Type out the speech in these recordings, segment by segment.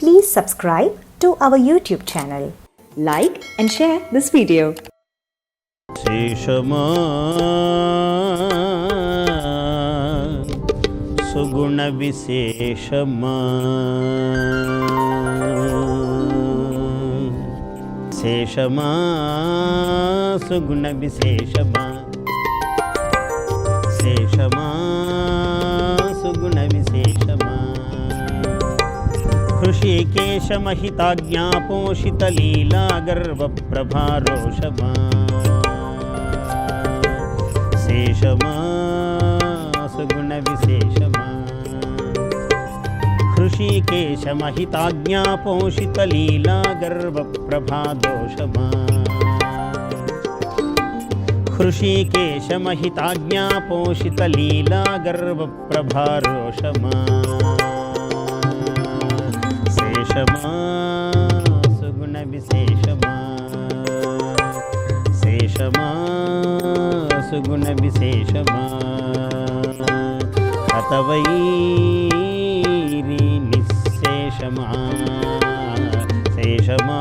Please subscribe to our YouTube channel. like and share this video. శేషమా సుగుణ విశేషమా శేషమా సుగుణ విశేషమా శేషమా హృషికేశమహితాజ్ఞాపోషితలీలా గర్వప్రభారోషమా శేషమా సుగుణ విశేషమా హృషికేశమహితాజ్ఞాపోషితలీలా గర్వప్రభాదోషమా హృషికేశమహితాజ్ఞాపోషితలీలా గర్వప్రభారోషమా శేషమా సుగుణ విశేషమా శేషమా? సుగుణ విశేషమా హతవైరి నిశేషమా శేషమా?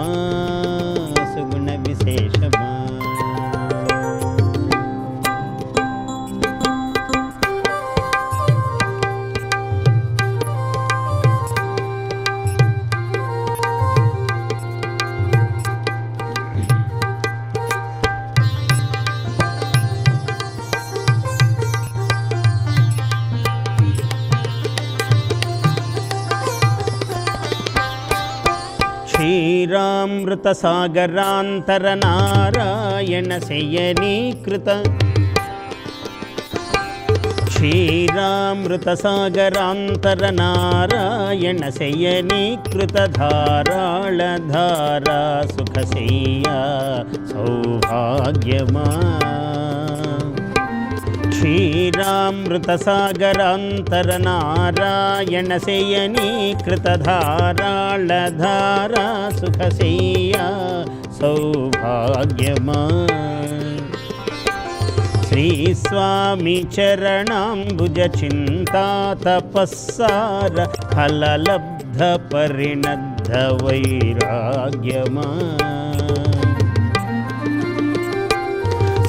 క్షీరామృతసాగరాంతరనారాయణ శయనీకృత. క్షీరామృతసాగరాంతరనారాయణ శయనీకృత ధారాళధారా సుఖశయ్యా సౌభాగ్యమా క్షీరామృతసాగరాంతరనారాయణ శయనీకృతధారాళధారా సుఖశయ్యా సౌభాగ్యమా శ్రీస్వామి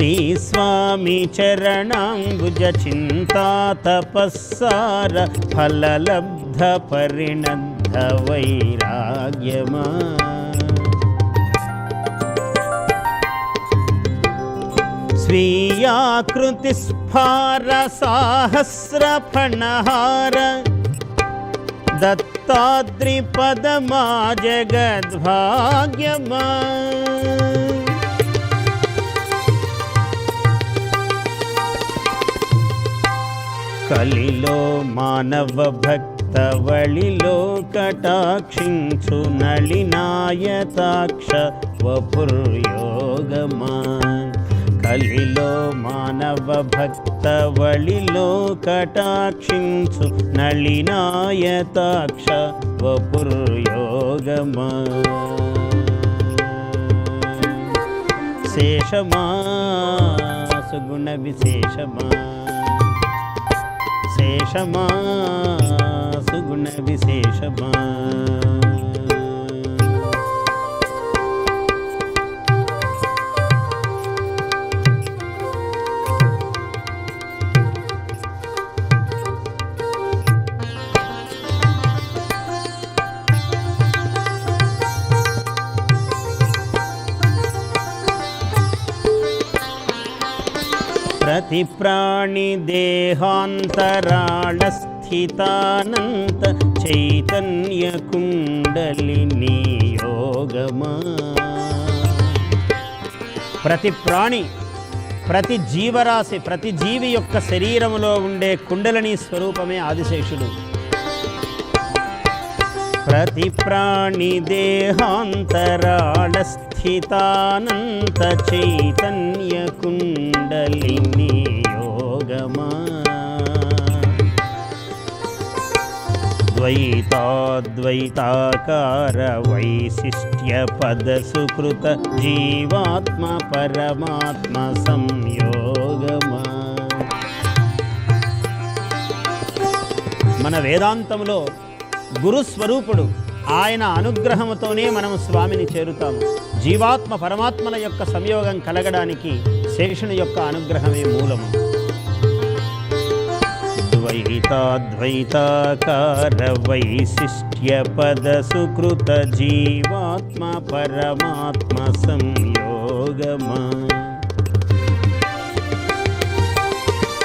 శ్రీస్వామి చరణాంబుజ చింతా తపస్సార ఫలలబ్ధ పరిణద్ధ వైరాగ్యమా. స్వీయాకృతి స్ఫార సాహస్ర ఫణహార దత్తాద్రిపదమా జగద్భాగ్యమా. కలిలో మానవ భక్తవళిలో కటాక్షించు నళినాయతాక్ష వపుర్యోగమా కలిలో మానవ భక్తవళిలో కటాక్షించు నళినాయతాక్ష వపుర్యోగమా శేషమా సుగుణ విశేషమా? శేషమా సుగుణ విశేషమా? ప్రతి ప్రాణి దేహాంతరాళ స్థితానంత చైతన్య యోగమా ప్రతి ప్రాణి ప్రతి జీవరాశి ప్రతి జీవి యొక్క శరీరంలో ఉండే కుండలిని స్వరూపమే ఆదిశేషుడు. ప్రతి ప్రాణి స్థితానంత చైతన్య కుండలిని యోగమా? ద్వైతాద్వైతాకార వైశిష్ట్య పద సుకృత జీవాత్మ పరమాత్మ సంయోగమా? మన వేదాంతంలో గురుస్వరూపుడు ఆయన అనుగ్రహముతోనే మనం స్వామిని చేరుతాము. జీవాత్మ పరమాత్మల యొక్క సంయోగం కలగడానికి శేషుని యొక్క అనుగ్రహమే మూలము. ద్వైతాద్వైతాకార వైశిష్ట్య పద సుకృత జీవాత్మ పరమాత్మ సంయోగమా.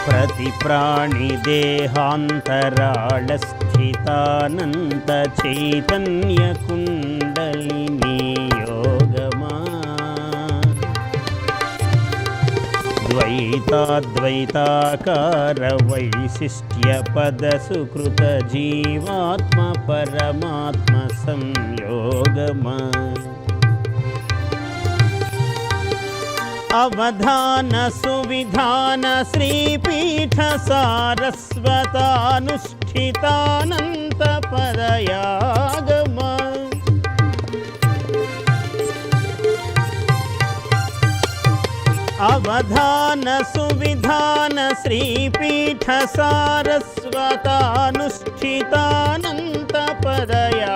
ప్రతి ప్రాణి దేహాంతరాళస్థితానంత చైతన్య కుండలిని యోగమా. ద్వైతాద్వైతాకార వైశిష్ట్య పద సుకృత జీవాత్మ పరమాత్మ సంయోగమా. అవధాన సువిధాన శ్రీపీఠ సారస్వతానుష్ సారస్వతానుష్ఠితానంత పరయాగమ అవధాన సువిధాన శ్రీపీఠ సారస్వతానుష్ఠితానంత పరయా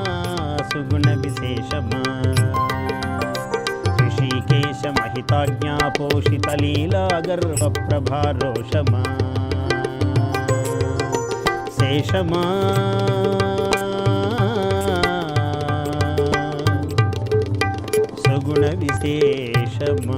వివిధాక్షరీకృత్య నిత్యామృతానంద శృతిరాగమ శేషమా సుగుణ విశేషమా